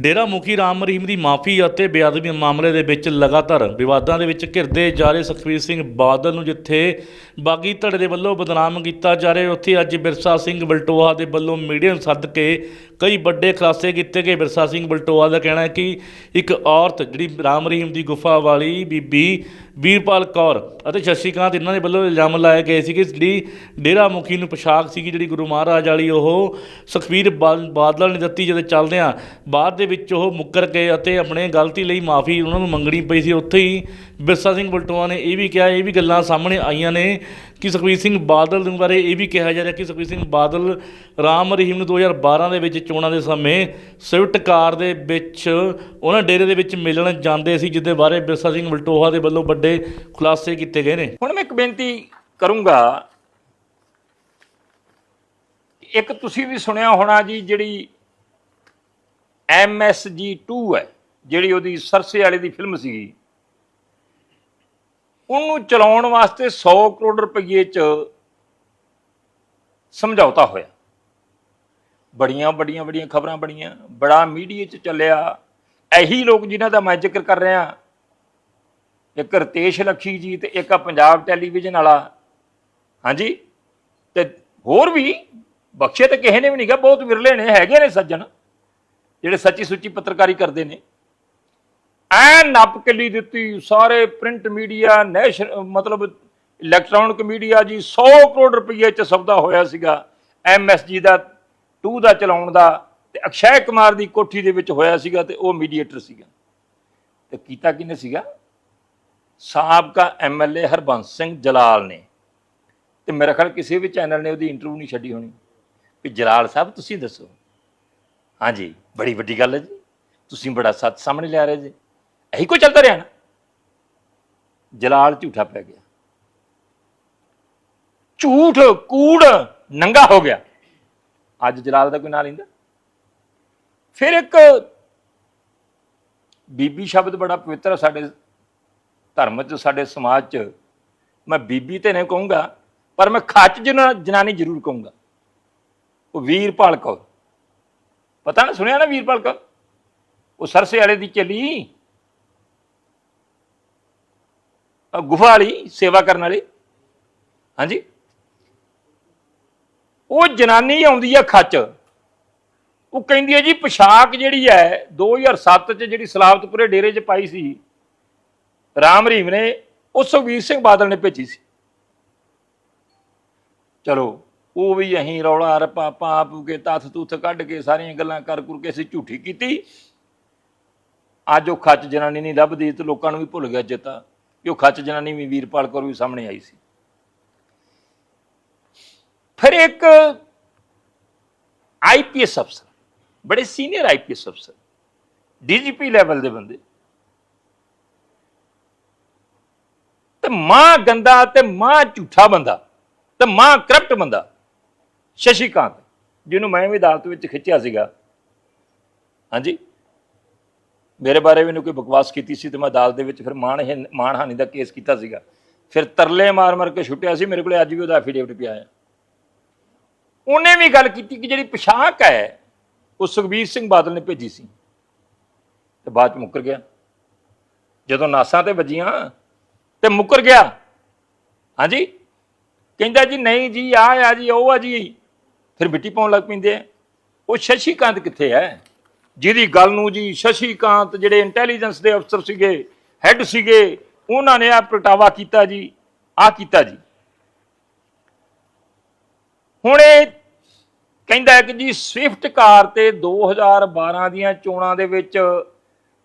ਡੇਰਾ ਮੁਖੀ ਰਾਮ ਰਹੀਮ ਦੀ ਮਾਫੀ ਅਤੇ ਬੇਅਦਬੀ ਮਾਮਲੇ ਦੇ ਵਿੱਚ ਲਗਾਤਾਰ ਵਿਵਾਦਾਂ ਦੇ ਵਿੱਚ ਘਿਰਦੇ ਜਾ ਰਹੇ ਸੁਖਬੀਰ ਸਿੰਘ ਬਾਦਲ ਨੂੰ ਜਿੱਥੇ ਬਾਗੀ ਧੜੇ ਦੇ ਵੱਲੋਂ ਬਦਨਾਮ ਕੀਤਾ ਜਾ ਰਿਹਾ ਉੱਥੇ ਅੱਜ ਬਿਰਸਾ ਸਿੰਘ ਬਲਟੋਹਾ ਦੇ ਵੱਲੋਂ ਮੀਡੀਆ ਨੂੰ ਸੱਦ ਕੇ ਕਈ ਵੱਡੇ ਖੁਲਾਸੇ ਕੀਤੇ ਗਏ। ਬਿਰਸਾ ਸਿੰਘ ਬਲਟੋਹਾ ਦਾ ਕਹਿਣਾ ਹੈ ਕਿ ਇੱਕ ਔਰਤ ਜਿਹੜੀ ਰਾਮ ਰਹੀਮ ਦੀ ਗੁਫਾ ਵਾਲੀ ਬੀਬੀ ਵੀਰਪਾਲ ਕੌਰ ਅਤੇ ਸ਼ਸ਼ੀਕਾਂਤ ਇਹਨਾਂ ਦੇ ਵੱਲੋਂ ਇਲਜ਼ਾਮ ਲਾਏ ਗਏ ਸੀ ਕਿ ਜਿਹੜੀ ਡੇਰਾ ਮੁਖੀ ਨੂੰ ਪੋਸ਼ਾਕ ਸੀਗੀ, ਜਿਹੜੀ ਗੁਰੂ ਮਹਾਰਾਜ ਵਾਲੀ, ਉਹ ਸੁਖਬੀਰ ਬਾਦ- ਬਾਦਲ ਨੇ ਦਿੱਤੀ ਜਦੋਂ ਚੱਲਦਿਆਂ ਬਾਅਦ ਦੇ ਵਿੱਚ ਉਹ ਮੁੱਕਰ ਗਏ ਅਤੇ ਆਪਣੇ ਗਲਤੀ ਲਈ ਮਾਫੀ ਉਹਨਾਂ ਨੂੰ ਮੰਗਣੀ ਪਈ ਸੀ। ਉੱਥੇ ਹੀ ਬਿਰਸਾ ਸਿੰਘ ਬਲਟੋਆ ਨੇ ਇਹ ਵੀ ਕਿਹਾ, ਇਹ ਵੀ ਗੱਲਾਂ ਸਾਹਮਣੇ ਆਈਆਂ ਨੇ ਕਿ ਸੁਖਬੀਰ ਸਿੰਘ ਬਾਦਲ ਦੇ ਬਾਰੇ ਇਹ ਵੀ ਕਿਹਾ ਜਾ ਰਿਹਾ ਕਿ ਸੁਖਬੀਰ ਸਿੰਘ ਬਾਦਲ ਰਾਮ ਰਹੀਮ ਨੂੰ 2012 ਦੇ ਵਿੱਚ ਚੋਣਾਂ ਦੇ ਸਮੇਂ ਸਵਿਫਟ ਕਾਰ ਦੇ ਵਿੱਚ ਉਹਨਾਂ ਡੇਰੇ ਦੇ ਵਿੱਚ ਮਿਲਣ ਜਾਂਦੇ ਸੀ ਜਿਹਦੇ ਬਾਰੇ ਬਿਰਸਾ ਸਿੰਘ ਬਲਟੋਹਾ ਦੇ ਵੱਲੋਂ ਵੱਡੇ ਖੁਲਾਸੇ ਕੀਤੇ ਗਏ ਨੇ। ਹੁਣ ਮੈਂ ਇੱਕ ਬੇਨਤੀ ਕਰੂੰਗਾ। ਇੱਕ ਤੁਸੀਂ ਵੀ ਸੁਣਿਆ ਹੋਣਾ ਜੀ, ਜਿਹੜੀ MSG2 ਹੈ, ਜਿਹੜੀ ਉਹਦੀ ਸਰਸੇ ਵਾਲੇ ਦੀ ਫਿਲਮ ਸੀਗੀ। ਉਹਨੂੰ ਚਲਾਉਣ ਵਾਸਤੇ 100 ਕਰੋੜ ਰੁਪਏ ਚ ਸਮਝੌਤਾ ਹੋਇਆ। ਬੜੀਆਂ ਬੜੀਆਂ ਬੜੀਆਂ ਖਬਰਾਂ ਬਣੀਆਂ, ਬੜਾ ਮੀਡੀਆ ਚ ਚੱਲਿਆ। ਇਹੀ ਲੋਕ ਜਿਨ੍ਹਾਂ ਦਾ ਮੈਂ ਜ਼ਿਕਰ ਕਰ ਰਿਹਾ, ਇੱਕ ਰਤੇਸ਼ ਲੱਖੀ ਜੀ ਤੇ ਇੱਕ ਪੰਜਾਬ ਟੈਲੀਵਿਜ਼ਨ ਵਾਲਾ। ਹਾਂਜੀ? ਤੇ ਹੋਰ ਵੀ, ਬਖਸ਼ੇ ਤੇ ਕਿਸੇ ਨੇ ਵੀ ਨਹੀਂ ਗਾ ਬਹੁਤ ਵਿਰਲੇ ਨੇ, ਹੈਗੇ ਨੇ ਸੱਜਣ। ਜਿਹੜੇ ਸੱਚੀ ਸੁੱਚੀ ਪੱਤਰਕਾਰੀ ਕਰਦੇ ਨੇ। ਐ ਨੱਪ ਕਿੱਲੀ ਦਿੱਤੀ ਸਾਰੇ ਪ੍ਰਿੰਟ ਮੀਡੀਆ, ਨੈਸ਼ਨਲ, ਮਤਲਬ ਇਲੈਕਟ੍ਰੋਨਿਕ ਮੀਡੀਆ ਜੀ 100 ਕਰੋੜ ਰੁਪਏ ਚ ਸੌਦਾ ਹੋਇਆ ਸੀਗਾ। ਐਮਐਸਜੀ ਦਾ 2 ਦਾ ਚਲਾਉਣ ਦਾ ਤੇ ਅਕਸ਼ੈ ਕੁਮਾਰ ਦੀ ਕੋਠੀ ਦੇ ਵਿੱਚ ਹੋਇਆ ਸੀਗਾ ਤੇ ਉਹ ਮੀਡੀਏਟਰ ਸੀਗਾ। ਤੇ ਕੀਤਾ ਕਿਨੇ ਸੀਗਾ? ਸਾਬਕਾ ਐਮਐਲਏ ਹਰਬੰਸ ਸਿੰਘ ਜਲਾਲ ਨੇ। ਤੇ ਮੇਰੇ ਖਿਆਲ ਕਿਸੇ ਵੀ ਚੈਨਲ ਨੇ ਉਹਦੀ ਇੰਟਰਵਿਊ ਨਹੀਂ ਛੱਡੀ ਹੋਣੀ। ਵੀ ਜਲਾਲ ਸਾਹਿਬ, ਤੁਸੀਂ ਦੱਸੋ। ਹਾਂਜੀ, ਬੜੀ ਵੱਡੀ ਗੱਲ ਹੈ ਜੀ। ਤੁਸੀਂ ਬੜਾ ਸੱਚ ਸਾਹਮਣੇ ਲਿਆ ਰਹੇ ਜੀ। ਇਹੀ ਕੋ ਚੱਲਦਾ ਰਿਹਾ ਨਾ। ਜਲਾਲ ਝੂਠਾ ਪੈ ਗਿਆ। ਝੂਠ, ਕੂੜ, ਨੰਗਾ ਹੋ ਗਿਆ। ਅੱਜ ਜਲਾਲ ਦਾ ਕੋਈ ਨਾਂ ਲੈਂਦਾ? ਫਿਰ ਇੱਕ ਬੀਬੀ ਸ਼ਬਦ ਬੜਾ ਪਵਿੱਤਰ ਹੈ ਸਾਡੇ ਧਰਮ 'ਚ, ਸਾਡੇ ਸਮਾਜ 'ਚ। ਮੈਂ ਬੀਬੀ ਤੇ ਨਹੀਂ ਕਹੂੰਗਾ, ਪਰ ਮੈਂ ਖੱਚ ਜਨਾ, ਜਨਾਨੀ ਜ਼ਰੂਰ ਕਹੂੰਗਾ। ਉਹ ਵੀਰਪਾਲ ਕੌਰ। ਪਤਾ ਨਾ ਸੁਣਿਆ ਨਾ ਵੀਰਪਾਲ ਕੌਰ? ਉਹ ਸਰਸੇ ਵਾਲੇ ਦੀ ਚੱਲੀ। ਗੁਫਾ ਵਾਲੀ ਸੇਵਾ ਕਰਨ ਵਾਲੀ। ਹਾਂਜੀ। ਉਹ ਜਨਾਨੀ ਆਉਂਦੀ ਆ ਖੱਚ। ਉਹ ਕਹਿੰਦੀ ਹੈ ਜੀ, ਪੋਸ਼ਾਕ ਜਿਹੜੀ ਹੈ 2007 ਚ ਜਿਹੜੀ ਸਲਾਵਤਪੁਰੇ ਡੇਰੇ 'ਚ ਪਾਈ ਸੀ, ਰਾਮ ਰਹੀਮ ਨੇ, ਉਹ ਸੁਖਬੀਰ ਸਿੰਘ ਬਾਦਲ ਨੇ ਭੇਜੀ ਸੀ। ਚਲੋ ਉਹ ਵੀ ਅਹੀਂ ਰੌਲਾ ਰੱਪਾ ਪਾਪ ਕੇ ਤੱਥ ਤੁੱਥ ਕੱਢ ਕੇ ਸਾਰੀਆਂ ਗੱਲਾਂ ਕਰ ਕੁਰ ਕੇ ਅਸੀਂ ਝੂਠੀ ਕੀਤੀ। ਅੱਜ ਉਹ ਖੱਚ ਜਨਾਨੀ ਨਹੀਂ ਲੱਭਦੀ ਤੇ ਲੋਕਾਂ ਨੂੰ ਵੀ ਭੁੱਲ ਗਿਆ ਚੇਤਾ ਕਿ ਉਹ ਖੱਚ ਜਨਾਨੀ ਵੀ ਵੀਰਪਾਲ ਕੌਰ ਵੀ ਸਾਹਮਣੇ ਆਈ ਸੀ। ਫਿਰ ਇੱਕ ਆਈਪੀਐਸ ਅਫਸਰ, ਬੜੇ ਸੀਨੀਅਰ ਆਈਪੀਐਸ ਅਫਸਰ ਡੀਜੀਪੀ ਲੈਵਲ ਦੇ ਬੰਦੇ। ਤੇ ਮਾਂ ਗੰਦਾ ਤੇ ਮਾਂ ਝੂਠਾ ਬੰਦਾ ਤੇ ਮਾਂ ਕਰਪਟ ਬੰਦਾ। ਸ਼ਸ਼ੀਕਾਂਤ, ਜਿਹਨੂੰ ਮੈਂ ਵੀ ਅਦਾਲਤ ਵਿੱਚ ਖਿੱਚਿਆ ਸੀਗਾ। ਹਾਂਜੀ? ਮੇਰੇ ਬਾਰੇ ਵੀ ਇਹਨੂੰ ਕੋਈ ਬਕਵਾਸ ਕੀਤੀ ਸੀ ਤੇ ਮੈਂ ਅਦਾਲਤ ਦੇ ਵਿੱਚ ਫਿਰ ਮਾਣ ਮਾਣਹਾਨੀ ਦਾ ਕੇਸ ਕੀਤਾ ਸੀਗਾ। ਫਿਰ ਤਰਲੇ ਮਾਰ ਮਾਰ ਕੇ ਛੁੱਟਿਆ ਸੀ, ਮੇਰੇ ਕੋਲੇ ਅੱਜ ਵੀ ਉਹਦਾ ਐਫੀਡੇਵਿਟ ਪਿਆ ਹੈ ਉਹਨੇ ਵੀ ਗੱਲ ਕੀਤੀ ਕਿ ਜਿਹੜੀ ਪੋਸ਼ਾਕ ਹੈ, ਉਹ ਸੁਖਬੀਰ ਸਿੰਘ ਬਾਦਲ ਨੇ ਭੇਜੀ ਸੀ। ਤੇ ਬਾਅਦ ਚ ਮੁੱਕਰ ਗਿਆ। ਜਦੋਂ ਨਾਸਾਂ ਤੇ ਵੱਜੀਆਂ, ਤੇ ਮੁੱਕਰ ਗਿਆ। ਹਾਂਜੀ? ਕਹਿੰਦਾ ਜੀ, ਨਹੀਂ ਜੀ ਆ ਆ ਜੀ, ਉਹ ਆ ਜੀ। ਫਿਰ ਮਿੱਟੀ ਪਾਉਣ ਲੱਗ ਪੈਂਦੇ ਆ। ਉਹ ਸ਼ਸ਼ੀਕਾਂਤ ਕਿੱਥੇ ਹੈ? ਜਿਹਦੀ ਗੱਲ ਨੂੰ ਜੀ ਸ਼ਸ਼ੀਕਾਂਤ ਜਿਹੜੇ ਇੰਟੈਲੀਜੈਂਸ ਦੇ ਅਫਸਰ ਸੀਗੇ ਹੈੱਡ ਸੀਗੇ, ਉਹਨਾਂ ਨੇ ਆ ਪ੍ਰਗਟਾਵਾ ਕੀਤਾ ਜੀ ਆ ਕੀਤਾ ਜੀ। ਹੁਣ ਇਹ ਕਹਿੰਦਾ ਕਿ ਜੀ ਸਵਿਫਟ ਕਾਰ ਤੇ 2012 ਦੀਆਂ ਚੋਣਾਂ ਦੇ ਵਿੱਚ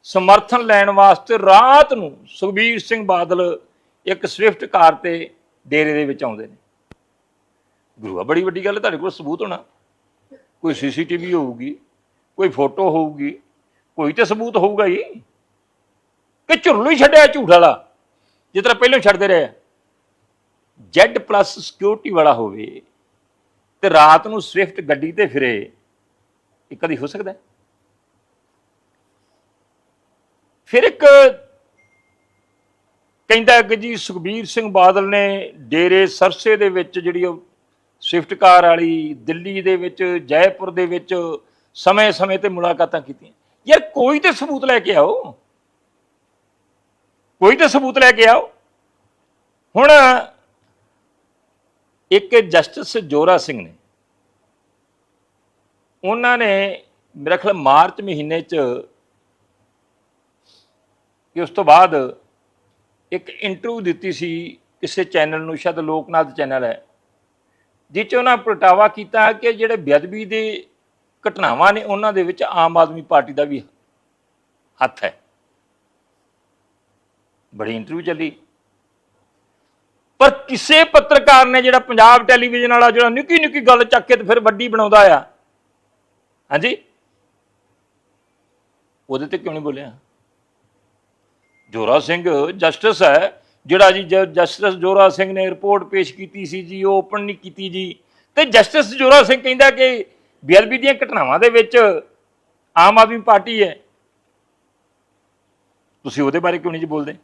ਸਮਰਥਨ ਲੈਣ ਵਾਸਤੇ ਰਾਤ ਨੂੰ ਸੁਖਬੀਰ ਸਿੰਘ ਬਾਦਲ ਇੱਕ ਸਵਿਫਟ ਕਾਰ ਤੇ ਡੇਰੇ ਦੇ ਵਿੱਚ ਆਉਂਦੇ ਨੇ। ਗੁਰੂਆ ਬੜੀ ਵੱਡੀ ਗੱਲ ਹੈ, ਤੁਹਾਡੇ ਕੋਲ ਸਬੂਤ ਹੋਣਾ। ਕੋਈ ਸੀਸੀਟੀਵੀ ਹੋਊਗੀ, ਕੋਈ ਫੋਟੋ ਹੋਊਗੀ, ਕੋਈ ਤੇ ਸਬੂਤ ਹੋਊਗਾ ਹੀ। ਕਿ ਝੁਰਲੂ ਹੀ ਛੱਡਿਆ ਝੂਠ ਵਾਲਾ, ਜਿਸ ਤਰ੍ਹਾਂ ਪਹਿਲਾਂ ਛੱਡਦੇ ਰਹੇ। Z ਪਲੱਸ ਸਿਕਿਉਰਿਟੀ ਵਾਲਾ ਹੋਵੇ ਤੇ ਰਾਤ ਨੂੰ ਸਵਿਫਟ ਗੱਡੀ ਤੇ ਫਿਰੇ, ਇਹ ਕਦੀ ਹੋ ਸਕਦਾ ਫਿਰ ਇੱਕ ਕਹਿੰਦਾ ਕਿ ਜੀ ਸੁਖਬੀਰ ਸਿੰਘ ਬਾਦਲ ਨੇ ਡੇਰੇ ਸਰਸੇ ਦੇ ਵਿੱਚ ਜਿਹੜੀ ਉਹ ਸਵਿਫਟ ਕਾਰ ਵਾਲੀ ਦਿੱਲੀ ਦੇ ਵਿੱਚ, ਜੈਪੁਰ ਦੇ ਵਿੱਚ ਸਮੇਂ-ਸਮੇਂ ਤੇ ਮੁਲਾਕਾਤਾਂ ਕੀਤੀਆਂ। ਯਾਰ ਕੋਈ ਤੇ ਸਬੂਤ ਲੈ ਕੇ ਆਓ। ਕੋਈ ਤੇ ਸਬੂਤ ਲੈ ਕੇ ਆਓ। ਹੁਣ ਇੱਕ ਜਸਟਿਸ ਜੋਰਾ ਸਿੰਘ ਨੇ, ਉਹਨਾਂ ਨੇ ਮੇਰਾ ਖਿਆਲ ਮਾਰਚ ਮਹੀਨੇ ਚ ਕਿ ਉਸ ਤੋਂ ਬਾਅਦ ਇੱਕ ਇੰਟਰਵਿਊ ਦਿੱਤੀ ਸੀ, ਕਿਸੇ ਚੈਨਲ ਨੂੰ, ਸ਼ਾਇਦ ਲੋਕਨਾਥ ਚੈਨਲ ਹੈ। ਜਿਸ 'ਚ ਉਹਨਾਂ ਪ੍ਰਗਟਾਵਾ ਕੀਤਾ ਕਿ ਜਿਹੜੇ ਬੇਅਦਬੀ ਦੇ ਘਟਨਾਵਾਂ ਨੇ ਉਹਨਾਂ ਦੇ ਵਿੱਚ ਆਮ ਆਦਮੀ ਪਾਰਟੀ ਦਾ ਵੀ ਹੱਥ ਹੈ। ਬੜੀ ਇੰਟਰਵਿਊ ਚੱਲੀ। ਪਰ ਕਿਸੇ ਪੱਤਰਕਾਰ ਨੇ ਜਿਹੜਾ ਪੰਜਾਬ ਟੈਲੀਵਿਜ਼ਨ ਵਾਲਾ ਜਿਹੜਾ ਨਿੱਕੀ ਨਿੱਕੀ ਗੱਲ ਚੱਕ ਕੇ ਤੇ ਫਿਰ ਵੱਡੀ ਬਣਾਉਂਦਾ ਆ, ਹਾਂਜੀ? ਉਹਦੇ ਤੇ ਕਿਉਂ ਨਹੀਂ ਬੋਲਿਆ? ਜੋਰਾ ਸਿੰਘ, ਜਸਟਿਸ ਹੈ ਜਿਹੜਾ ਜੀ ਜ- ਜਸਟਿਸ ਜੋਰਾ ਸਿੰਘ ਨੇ ਰਿਪੋਰਟ ਪੇਸ਼ ਕੀਤੀ ਸੀ ਜੀ, ਉਹ ਓਪਨ ਨਹੀਂ ਕੀਤੀ ਜੀ। ਤੇ ਜਸਟਿਸ ਜੋਰਾ ਸਿੰਘ ਕਹਿੰਦਾ ਕਿ ਬੇਅਦਬੀ ਦੀਆਂ ਘਟਨਾਵਾਂ ਦੇ ਵਿੱਚ ਆਮ ਆਦਮੀ ਪਾਰਟੀ ਹੈ। ਤੁਸੀਂ ਉਹਦੇ ਬਾਰੇ ਕਿਉਂ ਨਹੀਂ ਜੀ ਬੋਲਦੇ?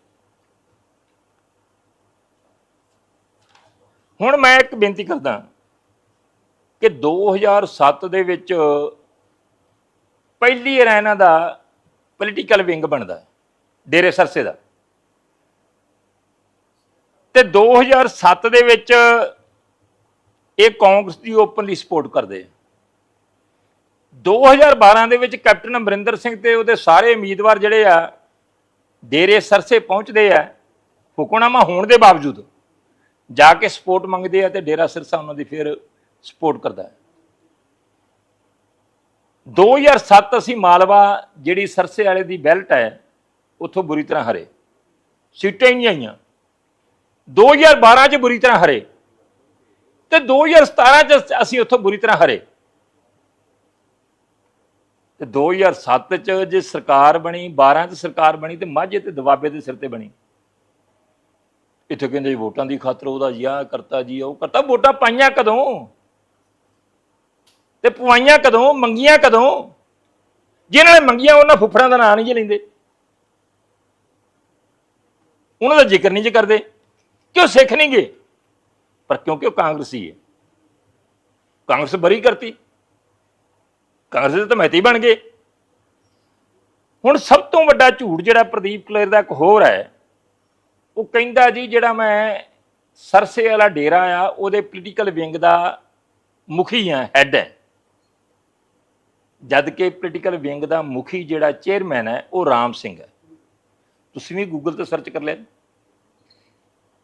ਹੁਣ ਮੈਂ ਇੱਕ ਬੇਨਤੀ ਕਰਦਾ ਕਿ 2007 ਦੇ ਵਿੱਚ ਪਹਿਲੀ ਵਾਰ ਦਾ ਪੋਲੀਟੀਕਲ ਵਿੰਗ ਬਣਦਾ ਡੇਰੇ ਸਰਸੇ ਦਾ। ਤੇ 2007 ਦੇ ਵਿੱਚ ਇਹ ਕਾਂਗਰਸ ਦੀ ਓਪਨਲੀ ਸਪੋਰਟ ਕਰਦੇ ਆ। 2012 ਦੇ ਵਿੱਚ ਕੈਪਟਨ ਅਮਰਿੰਦਰ ਸਿੰਘ ਤੇ ਉਹਦੇ ਸਾਰੇ ਉਮੀਦਵਾਰ ਜਿਹੜੇ ਆ, ਡੇਰੇ ਸਰਸੇ ਪਹੁੰਚਦੇ ਆ ਹੁਕਮਨਾਮਾ ਹੋਣ ਦੇ ਬਾਵਜੂਦ ਜਾ ਕੇ ਸਪੋਰਟ ਮੰਗਦੇ ਆ ਤੇ ਡੇਰਾ ਸਿਰਸਾ ਉਹਨਾਂ ਦੀ ਫਿਰ ਸਪੋਰਟ ਕਰਦਾ ਹੈ। 2007 ਅਸੀਂ ਮਾਲਵਾ ਜਿਹੜੀ ਸਰਸੇ ਵਾਲੇ ਦੀ ਬੈਲਟ ਹੈ, ਉੱਥੋਂ ਬੁਰੀ ਤਰ੍ਹਾਂ ਹਰੇ। ਸੀਟਾਂ ਹੀ ਨਹੀਂ ਆਈਆਂ। 2012 ਚ ਬੁਰੀ ਤਰ੍ਹਾਂ ਹਰੇ ਤੇ 2017 ਚ ਅਸੀਂ ਉੱਥੋਂ ਬੁਰੀ ਤਰ੍ਹਾਂ ਹਰੇ। ਤੇ 2007 ਚ ਜੇ ਸਰਕਾਰ ਬਣੀ 12 ਚ ਸਰਕਾਰ ਬਣੀ ਤੇ ਮਾਝੇ ਤੇ ਦਵਾਬੇ ਦੇ ਸਿਰ ਤੇ ਬਣੀ। ਇੱਥੇ ਕਹਿੰਦੇ ਜੀ ਵੋਟਾਂ ਦੀ ਖਾਤਰ ਉਹਦਾ ਜੀ ਕਰਤਾ, ਜੀ ਉਹ ਕਰਤਾ। ਵੋਟਾਂ ਪਾਈਆਂ ਕਦੋਂ? ਤੇ ਪਵਾਈਆਂ ਕਦੋਂ? ਮੰਗੀਆਂ ਕਦੋਂ? ਜਿਨ੍ਹਾਂ ਨੇ ਮੰਗੀਆਂ ਉਹਨਾਂ ਫੁੱਫੜਾਂ ਦਾ ਨਾਂ ਨਹੀਂ ਜੀ ਲੈਂਦੇ। ਉਹਨਾਂ ਦਾ ਜ਼ਿਕਰ ਨਹੀਂ ਜੇ ਕਰਦੇ। ਕਿ ਉਹ ਸਿੱਖ ਨਹੀਂ ਗਏ? ਪਰ ਕਿਉਂਕਿ ਉਹ ਕਾਂਗਰਸੀ ਹੈ। ਕਾਂਗਰਸ ਬਰੀ ਕਰਤੀ। ਕਾਂਗਰਸ ਦੇ ਤਾਂ ਮਹਿਤੀ ਬਣ ਗਏ। ਹੁਣ ਸਭ ਤੋਂ ਵੱਡਾ ਝੂਠ ਜਿਹੜਾ ਪ੍ਰਦੀਪ ਕਲੇਰ ਦਾ ਇੱਕ ਹੋਰ ਹੈ, ਉਹ ਕਹਿੰਦਾ ਜੀ, ਜਿਹੜਾ ਮੈਂ ਸਰਸੇ ਵਾਲਾ ਡੇਰਾ ਆ, ਉਹਦੇ ਪੋਲੀਟੀਕਲ ਵਿੰਗ ਦਾ ਮੁਖੀ ਆ ਹੈੱਡ ਹੈ। ਜਦ ਕਿ ਪੋਲੀਟੀਕਲ ਵਿੰਗ ਦਾ ਮੁਖੀ ਜਿਹੜਾ ਚੇਅਰਮੈਨ ਹੈ, ਉਹ ਰਾਮ ਸਿੰਘ ਹੈ। ਤੁਸੀਂ ਵੀ ਗੂਗਲ ਤੇ ਸਰਚ ਕਰ ਲਿਆ।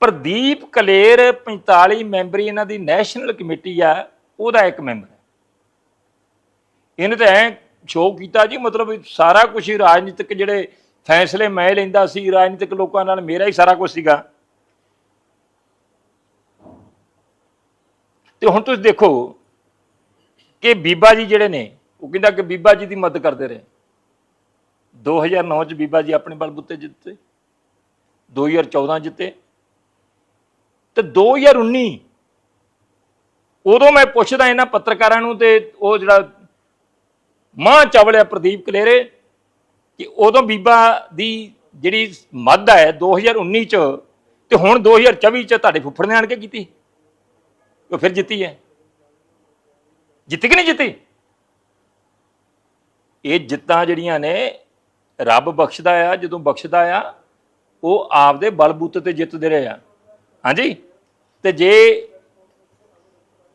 ਪ੍ਰਦੀਪ ਕਲੇਰ 45 ਮੈਂਬਰੀ ਇਹਨਾਂ ਦੀ ਨੈਸ਼ਨਲ ਕਮੇਟੀ ਆ, ਉਹਦਾ ਇੱਕ ਮੈਂਬਰ ਹੈ। ਇਹਨੇ ਤਾਂ ਐ ਸ਼ੋਅ ਕੀਤਾ ਜੀ, ਮਤਲਬ ਸਾਰਾ ਕੁਝ ਹੀ ਰਾਜਨੀਤਿਕ ਜਿਹੜੇ ਫੈਸਲੇ ਮੈਂ ਲੈਂਦਾ ਸੀ, ਰਾਜਨੀਤਿਕ ਲੋਕਾਂ ਨਾਲ ਮੇਰਾ ਹੀ ਸਾਰਾ ਕੁਝ ਸੀਗਾ। ਤੇ ਹੁਣ ਤੁਸੀਂ ਦੇਖੋ ਕਿ ਬੀਬਾ ਜੀ ਜਿਹੜੇ ਨੇ, ਉਹ ਕਹਿੰਦਾ ਕਿ ਬੀਬਾ ਜੀ ਦੀ ਮਦਦ ਕਰਦੇ ਰਹੇ। 2009 ਚ ਬੀਬਾ ਜੀ ਆਪਣੇ ਬਲਬੁੱਤੇ ਜਿੱਤੇ 2014 ਜਿੱਤੇ ਤੇ 2019 ਉਦੋਂ ਮੈਂ ਪੁੱਛਦਾ ਇਹਨਾਂ ਪੱਤਰਕਾਰਾਂ ਨੂੰ ਤੇ ਉਹ ਜਿਹੜਾ ਮਾਂ ਚਾਵਲਿਆ ਪ੍ਰਦੀਪ ਕਲੇਰੇ ਕਿ ਉਦੋਂ ਬੀਬਾ ਦੀ ਜਿਹੜੀ ਮੱਧ ਹੈ 2019 ਚ ਤੇ ਹੁਣ 2024 ਚ ਤੁਹਾਡੇ ਫੁੱਫੜ ਨੇ ਆਣ ਕੇ ਕੀਤੀ? ਉਹ ਫਿਰ ਜਿੱਤੀ ਹੈ। ਜਿੱਤੀ ਕਿ ਨਹੀਂ ਜਿੱਤੀ? ਇਹ ਜਿੱਤਾਂ ਜਿਹੜੀਆਂ ਨੇ, ਰੱਬ ਬਖਸ਼ਦਾ ਆ, ਜਦੋਂ ਬਖਸ਼ਦਾ ਆ, ਉਹ ਆਪਦੇ ਬਲਬੂਤੇ ਤੇ ਜਿੱਤਦੇ ਰਹੇ ਆ। ਹਾਂਜੀ? ਤੇ ਜੇ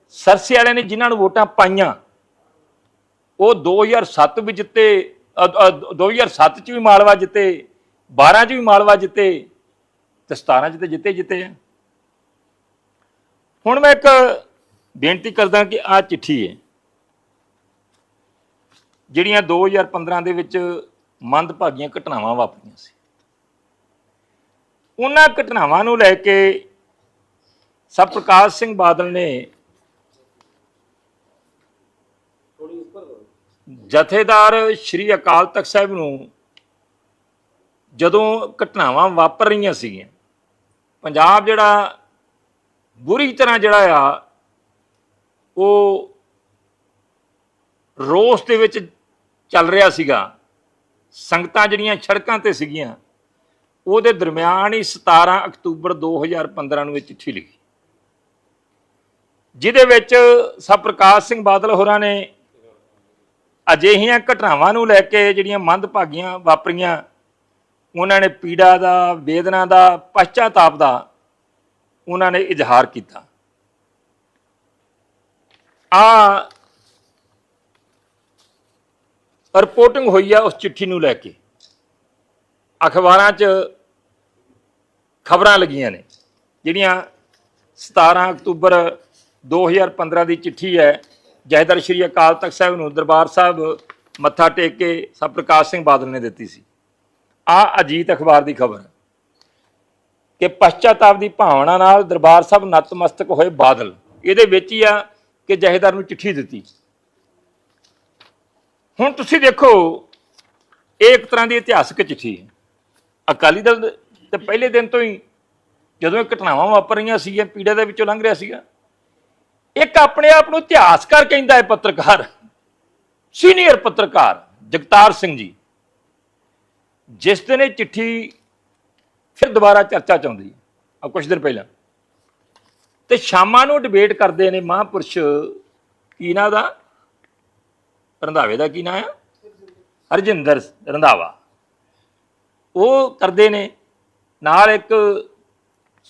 ਸਰਸੇ ਵਾਲਿਆਂ ਨੇ ਜਿਨ੍ਹਾਂ ਨੂੰ ਵੋਟਾਂ ਪਾਈਆਂ, ਉਹ 2007 ਵਿੱਚ ਜਿੱਤੇ, ਅ- ਅ- 2007 ਚ ਵੀ ਮਾਲਵਾ ਜਿੱਤੇ 12 ਚ ਵੀ ਮਾਲਵਾ ਜਿੱਤੇ ਤੇ 17 ਚ ਤੇ ਜਿੱਤੇ ਜਿੱਤੇ ਆ। ਹੁਣ ਮੈਂ ਇੱਕ ਬੇਨਤੀ ਕਰਦਾ ਕਿ ਆ ਚਿੱਠੀ ਹੈ, ਜਿਹੜੀਆਂ 2015 ਦੇ ਵਿੱਚ ਮੰਦਭਾਗੀਆਂ ਘਟਨਾਵਾਂ ਵਾਪਰੀਆਂ ਸੀ। ਉਹਨਾਂ ਘਟਨਾਵਾਂ ਨੂੰ ਲੈ ਕੇ ਸਭ ਪ੍ਰਕਾਸ਼ ਸਿੰਘ ਬਾਦਲ ਨੇ ਜਥੇਦਾਰ ਸ਼੍ਰੀ ਅਕਾਲ ਤਖਤ ਸਾਹਿਬ ਨੂੰ ਜਦੋਂ ਘਟਨਾਵਾਂ ਵਾਪਰ ਰਹੀਆਂ ਸੀਗੀਆਂ, ਪੰਜਾਬ ਜਿਹੜਾ ਬੁਰੀ ਤਰ੍ਹਾਂ ਜਿਹੜਾ ਆ, ਉਹ ਰੋਸ ਦੇ ਵਿੱਚ ਚੱਲ ਰਿਹਾ ਸੀਗਾ। ਸੰਗਤਾਂ ਜਿਹੜੀਆਂ ਸੜਕਾਂ ਤੇ ਸੀਗੀਆਂ, ਉਹਦੇ ਦਰਮਿਆਨ ਹੀ 17 ਅਕਤੂਬਰ 2015 ਨੂੰ ਇਹ ਚਿੱਠੀ ਲਿਖੀ। ਜਿਹਦੇ ਵਿੱਚ ਸਭ ਪ੍ਰਕਾਸ਼ ਸਿੰਘ ਬਾਦਲ ਹੋਰਾਂ ਨੇ ਅਜਿਹੀਆਂ ਘਟਨਾਵਾਂ ਨੂੰ ਲੈ ਕੇ ਜਿਹੜੀਆਂ ਮੰਦਭਾਗੀਆਂ ਵਾਪਰੀਆਂ, ਉਹਨਾਂ ਨੇ ਪੀੜਾ ਦਾ, ਵੇਦਨਾ ਦਾ, ਪਛਤਾਤਾਪ ਦਾ ਉਹਨਾਂ ਨੇ ਇਜ਼ਹਾਰ ਕੀਤਾ। ਆ ਰਿਪੋਰਟਿੰਗ ਹੋਈ ਆ ਉਸ ਚਿੱਠੀ ਨੂੰ ਲੈ ਕੇ। ਅਖਬਾਰਾਂ 'ਚ ਖਬਰਾਂ ਲੱਗੀਆਂ ਨੇ, ਜਿਹੜੀਆਂ 17 ਅਕਤੂਬਰ 2015 ਦੀ ਚਿੱਠੀ ਹੈ। ਜਹਦਰ ਸ਼੍ਰੀ ਅਕਾਲ ਤਖਤ ਸਾਹਿਬ ਨੂੰ ਦਰਬਾਰ ਸਾਹਿਬ ਮੱਥਾ ਟੇਕ ਕੇ ਸਭ ਪ੍ਰਕਾਸ਼ ਸਿੰਘ ਬਾਦਲ ਨੇ ਦਿੱਤੀ ਸੀ। ਆ ਅਜੀਤ ਅਖਬਾਰ ਦੀ ਖਬਰ ਹੈ ਕਿ ਪਛਤਾਤਾਪ ਦੀ ਭਾਵਨਾ ਨਾਲ ਦਰਬਾਰ ਸਾਹਿਬ ਨਤਮਸਤਕ ਹੋਏ ਬਾਦਲ। ਇਹਦੇ ਵਿੱਚ ਹੀ ਆ ਕਿ ਜਹੇਦਾਰ ਨੂੰ ਚਿੱਠੀ ਦਿੱਤੀ। ਹੁਣ ਤੁਸੀਂ ਦੇਖੋ, ਇਹ ਇੱਕ ਤਰ੍ਹਾਂ ਦੀ ਇਤਿਹਾਸਕ ਚਿੱਠੀ ਹੈ। ਅਕਾਲੀ ਦਲ ਤੇ ਪਹਿਲੇ ਦਿਨ ਤੋਂ ਹੀ ਜਦੋਂ ਇਹ ਘਟਨਾਵਾਂ ਵਾਪਰ ਰਹੀਆਂ ਸੀਗੀਆਂ ਪੀੜਾ ਦੇ ਵਿੱਚੋਂ ਲੰਘ ਰਿਹਾ ਸੀਗਾ। ਇੱਕ ਆਪਣੇ ਆਪ ਨੂੰ ਇਤਿਹਾਸਕਾਰ ਕਹਿੰਦਾ ਹੈ ਪੱਤਰਕਾਰ, ਸੀਨੀਅਰ ਪੱਤਰਕਾਰ ਜਗਤਾਰ ਸਿੰਘ ਜੀ, ਜਿਸ ਦਿਨ ਇਹ ਚਿੱਠੀ ਫਿਰ ਦੁਬਾਰਾ ਚਰਚਾ ਚ ਆਉਂਦੀ ਹੈ ਆ ਕੁਝ ਦਿਨ ਪਹਿਲਾਂ। ਤੇ ਸ਼ਾਮਾਂ ਨੂੰ ਡਿਬੇਟ ਕਰਦੇ ਨੇ ਮਹਾਂਪੁਰਸ਼, ਕੀ ਨਾਂ ਦਾ ਰੰਧਾਵੇ ਦਾ ਕੀ ਨਾਂ ਆ? ਹਰਜਿੰਦਰ ਰੰਧਾਵਾ। ਉਹ ਕਰਦੇ ਨੇ, ਨਾਲ ਇੱਕ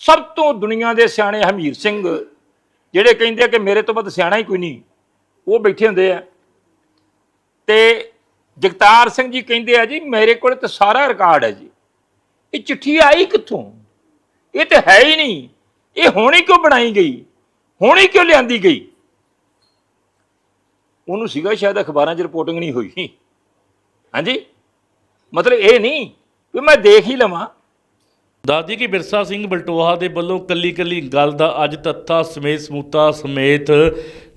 ਸਭ ਤੋਂ ਦੁਨੀਆ ਦੇ ਸਿਆਣੇ ਹਮੀਰ ਸਿੰਘ ਜਿਹੜੇ ਕਹਿੰਦੇ ਆ ਕਿ ਮੇਰੇ ਤੋਂ ਵੱਧ ਸਿਆਣਾ ਹੀ ਕੋਈ ਨਹੀਂ, ਉਹ ਬੈਠੇ ਹੁੰਦੇ ਆ। ਤੇ ਜਗਤਾਰ ਸਿੰਘ ਜੀ ਕਹਿੰਦੇ ਆ ਜੀ, ਮੇਰੇ ਕੋਲ ਤਾਂ ਸਾਰਾ ਰਿਕਾਰਡ ਹੈ ਜੀ। ਇਹ ਚਿੱਠੀ ਆਈ ਕਿੱਥੋਂ? ਇਹ ਤਾਂ ਹੈ ਹੀ ਨਹੀਂ। ਇਹ ਹੋਣੀ ਕਿਉਂ ਬਣਾਈ ਗਈ? ਹੋਣੀ ਕਿਉਂ ਲਿਆਂਦੀ ਗਈ? ਉਹਨੂੰ ਸੀਗਾ ਸ਼ਾਇਦ ਅਖਬਾਰਾਂ 'ਚ ਰਿਪੋਰਟਿੰਗ ਨਹੀਂ ਹੋਈ। ਹਾਂਜੀ? ਮਤਲਬ ਇਹ ਨਹੀਂ ਕਿ ਮੈਂ ਦੇਖ ਹੀ ਲਵਾਂ। ਦਾਦੀ ਕਿ ਬਿਰਸਾ ਸਿੰਘ ਬਲਟੋਹਾ ਦੇ ਵੱਲੋਂ ਕੱਲੀ ਕੱਲੀ ਗੱਲ ਦਾ ਅੱਜ ਤੱਥਾ ਸਮੇਤ ਸਮੂਤਾ ਸਮੇਤ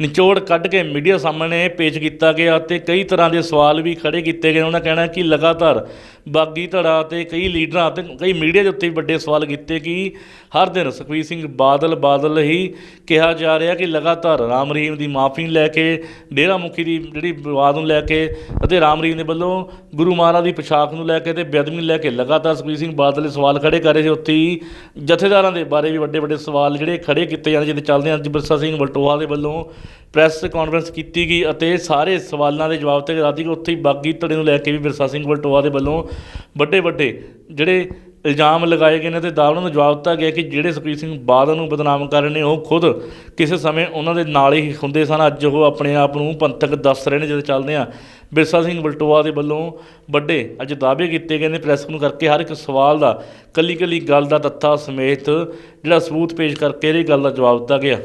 ਨਿਚੋੜ ਕੱਢ ਕੇ ਮੀਡੀਆ ਸਾਹਮਣੇ ਪੇਸ਼ ਕੀਤਾ ਗਿਆ ਤੇ ਕਈ ਤਰ੍ਹਾਂ ਦੇ ਸਵਾਲ ਵੀ ਖੜੇ ਕੀਤੇ ਗਏ ਉਹਨਾਂ ਦਾ ਕਹਿਣਾ ਕਿ ਲਗਾਤਾਰ ਬਾਗੀ ਧੜਾ ਤੇ ਕਈ ਲੀਡਰਾਂ ਤੇ ਕਈ ਮੀਡੀਆ ਦੇ ਉੱਤੇ ਵੀ ਵੱਡੇ ਸਵਾਲ ਕੀਤੇ ਕਿ ਹਰ ਦਿਨ ਸੁਖਬੀਰ ਸਿੰਘ ਬਾਦਲ ਬਾਦਲ ਹੀ ਕਿਹਾ ਜਾ ਰਿਹਾ ਕਿ ਲਗਾਤਾਰ ਰਾਮ ਰਹੀਮ ਦੀ ਮਾਫੀ ਲੈ ਕੇ, ਡੇਰਾ ਮੁਖੀ ਦੀ ਜਿਹੜੀ ਵਿਵਾਦ ਨੂੰ ਲੈ ਕੇ ਅਤੇ ਰਾਮ ਰਹੀਮ ਦੇ ਵੱਲੋਂ ਗੁਰੂ ਮਹਾਰਾਜ ਦੀ ਪੋਸ਼ਾਕ ਨੂੰ ਲੈ ਕੇ ਤੇ ਬੇਅਦਬੀ ਨੂੰ ਲੈ ਕੇ ਲਗਾਤਾਰ ਸੁਖਬੀਰ ਸਿੰਘ ਬਾਦਲ ਦੇ ਸਵਾਲ ਖੜੇ ਕਰ ਰਹੇ ਸੀ। ਉੱਥੇ ਹੀ ਜਥੇਦਾਰਾਂ ਦੇ ਬਾਰੇ ਵੀ ਵੱਡੇ ਵੱਡੇ ਸਵਾਲ ਜਿਹੜੇ ਖੜੇ ਕੀਤੇ ਜਾਂਦੇ ਜਿਹਦੇ ਚੱਲਦੇ ਅੱਜ ਬਿਰਸਾ ਸਿੰਘ ਵਲਟੋਹਾ ਦੇ ਵੱਲੋਂ ਪ੍ਰੈਸ ਕਾਨਫਰੰਸ ਕੀਤੀ ਗਈ ਅਤੇ ਸਾਰੇ ਸਵਾਲਾਂ ਦੇ ਜਵਾਬ ਤੇ ਰਾਤੀ ਉੱਥੇ ਹੀ ਬਾਗੀ ਧੜੇ ਨੂੰ ਲੈ ਕੇ ਵੀ ਬਿਰਸਾ ਸਿੰਘ ਬਲਟੋਹਾ ਦੇ ਵੱਲੋਂ ਵੱਡੇ ਵੱਡੇ ਜਿਹੜੇ ਇਲਜ਼ਾਮ ਲਗਾਏ ਗਏ ਨੇ ਤੇ ਦਾ ਉਹਨਾਂ ਨੂੰ ਜਵਾਬ ਦਿੱਤਾ ਗਿਆ ਕਿ ਜਿਹੜੇ ਸੁਖਬੀਰ ਸਿੰਘ ਬਾਦਲ ਨੂੰ ਬਦਨਾਮ ਕਰ ਰਹੇ ਨੇ, ਉਹ ਖੁਦ ਕਿਸੇ ਸਮੇਂ ਉਹਨਾਂ ਦੇ ਨਾਲ ਹੀ ਹੁੰਦੇ ਸਨ। ਅੱਜ ਉਹ ਆਪਣੇ ਆਪ ਨੂੰ ਪੰਥਕ ਦੱਸ ਰਹੇ ਨੇ ਜਦੋਂ ਚੱਲਦੇ ਆ। ਬਿਰਸਾ ਸਿੰਘ ਬਲਟੋਆ ਦੇ ਵੱਲੋਂ ਵੱਡੇ ਅੱਜ ਦਾਅਵੇ ਕੀਤੇ ਗਏ ਨੇ ਪ੍ਰੈਸ ਨੂੰ ਕਰਕੇ। ਹਰ ਇੱਕ ਸਵਾਲ ਦਾ ਕੱਲੀ ਕੱਲੀ ਗੱਲ ਦਾ ਤੱਥਾ ਸਮੇਤ ਜਿਹੜਾ ਸਬੂਤ ਪੇਸ਼ ਕਰਕੇ ਇਹ ਗੱਲ ਦਾ ਜਵਾਬ ਦਿੱਤਾ ਗਿਆ।